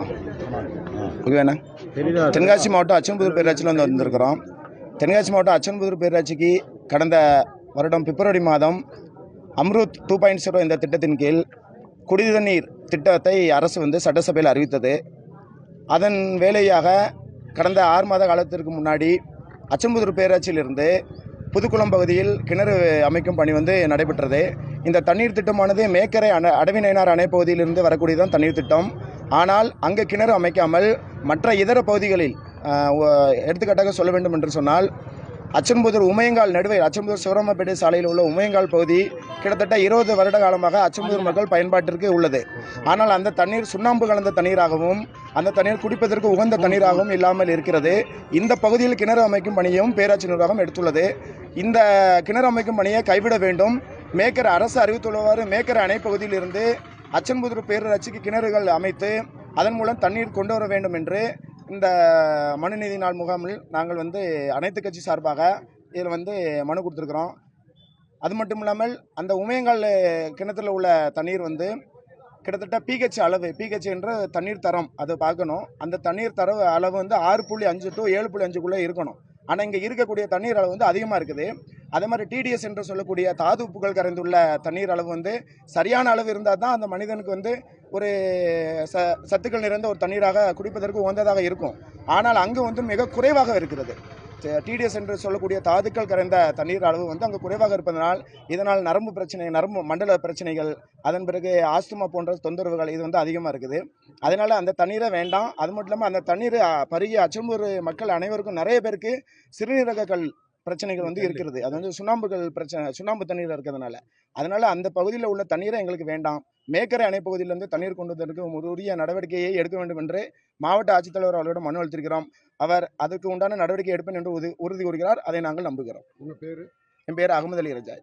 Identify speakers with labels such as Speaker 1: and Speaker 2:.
Speaker 1: வணக்கம் ஓகேண்ணா தென்காசி மாவட்டம் அச்சன்புதூர் பேராட்சியில் வந்து வந்திருக்கிறோம். தென்காசி மாவட்டம் அச்சன்புதூர் பேராட்சிக்கு கடந்த வருடம் பிப்ரவரி மாதம் அம்ருத் டூ பாயிண்ட் ஜீரோ இந்த திட்டத்தின் கீழ் குடிநீர் தண்ணீர் திட்டத்தை அரசு வந்து சட்டசபையில் அறிவித்தது. அதன் வேலையாக கடந்த ஆறு மாத காலத்திற்கு முன்னாடி அச்சம்புதூர் பேராட்சியிலிருந்து புதுக்குளம் பகுதியில் கிணறு அமைக்கும் பணி வந்து நடைபெற்றது. இந்த தண்ணீர் திட்டமானது மேக்கரை அண அடவிநயினார் அணை பகுதியிலிருந்து வரக்கூடியதான் தண்ணீர் திட்டம். ஆனால் அங்கே கிணறு அமைக்காமல் மற்ற இதர பகுதிகளில் எடுத்துக்காட்டாக சொல்ல வேண்டும் என்று சொன்னால் அச்சன்புதூர் உமையங்கால் நடுவே அச்சம்புதூர் சிவராமப்பேட்டை சாலையில் உள்ள உமையங்கால் பகுதி கிட்டத்தட்ட இருபது வருட காலமாக அச்சன்புதூர் மக்கள் பயன்பாட்டிற்கு உள்ளது. ஆனால் அந்த தண்ணீர் சுண்ணாம்பு கலந்த தண்ணீராகவும் அந்த தண்ணீர் குடிப்பதற்கு உகந்த தண்ணீராகவும் இல்லாமல் இருக்கிறது. இந்த பகுதியில் கிணறு அமைக்கும் பணியும் பேராட்சி நிர்வாகம் எடுத்துள்ளது. இந்த கிணறு அமைக்கும் பணியை கைவிட வேண்டும். மேக்கர் அரசு அறிவித்துள்ளவாறு மேக்கர் அணை பகுதியிலிருந்து அச்சன்புதூர் பேரூராட்சிக்கு கிணறுகள் அமைத்து அதன் மூலம் தண்ணீர் கொண்டு வர வேண்டும் என்று இந்த மனுநீதி நாள் முகாமில் நாங்கள் வந்து அனைத்து கட்சி சார்பாக இதில் வந்து மனு கொடுத்துருக்குறோம். அது மட்டும் இல்லாமல் அந்த உமையங்கால் கிணத்துல உள்ள தண்ணீர் வந்து கிட்டத்தட்ட பிஹெச் அளவு பிஹெச் என்ற தண்ணீர் தரம் அதை பார்க்கணும். அந்த தண்ணீர் தர அளவு வந்து ஆறு புள்ளி அஞ்சு டு ஏழு புள்ளி அஞ்சுக்குள்ளே இருக்கணும். ஆனால் இங்கே இருக்கக்கூடிய தண்ணீர் அளவு வந்து அதிகமாக இருக்குது. அதே மாதிரி டிடிஎஸ் என்று சொல்லக்கூடிய தாது உப்புகள் கரைந்துள்ள தண்ணீர் அளவு வந்து சரியான அளவு இருந்தால் தான் அந்த மனிதனுக்கு வந்து ஒரு ச சத்துக்கள் நிறைந்த ஒரு தண்ணீராக குடிப்பதற்கு உகந்ததாக இருக்கும். ஆனால் அங்கே வந்து மிக குறைவாக இருக்கிறது. டிடிஎஸ் என்று சொல்லக்கூடிய தாதுக்கள் கரைந்த தண்ணீர் அளவு வந்து அங்கே குறைவாக இருப்பதனால் இதனால் நரம்பு பிரச்சனை நரம்பு மண்டல பிரச்சனைகள் அதன் பிறகு ஆஸ்துமா போன்ற தொந்தரவுகள் இது வந்து அதிகமாக இருக்குது. அதனால் அந்த தண்ணீரை வேண்டாம். அது மட்டும் இல்லாமல் அந்த தண்ணீர் பருகி அச்சம்பூர் மக்கள் அனைவருக்கும் நிறைய பேருக்கு சிறுநீரக கல் பிரச்சனைகள் வந்து இருக்கிறது. அது வந்து சுண்ணாம்புகள் பிரச்சனை சுண்ணாம்பு தண்ணீர் இருக்கிறதுனால. அதனால அந்த பகுதியில் உள்ள தண்ணீரை எங்களுக்கு வேண்டாம். மேக்கரை அணை பகுதியிலிருந்து தண்ணீர் கொண்டு வந்ததற்கு உரிய நடவடிக்கையை எடுக்க வேண்டும் என்று மாவட்ட ஆட்சித்தலைவர் அவர்களிடம் மனு அளித்திருக்கிறோம். அவர் அதற்கு உண்டான நடவடிக்கை எடுப்பேன் என்று உறுதி உறுதி கூறுகிறார். அதை நாங்கள் நம்புகிறோம்.
Speaker 2: உங்க பேரு?
Speaker 1: என் பேர் அகமது அலி ரஜாய்.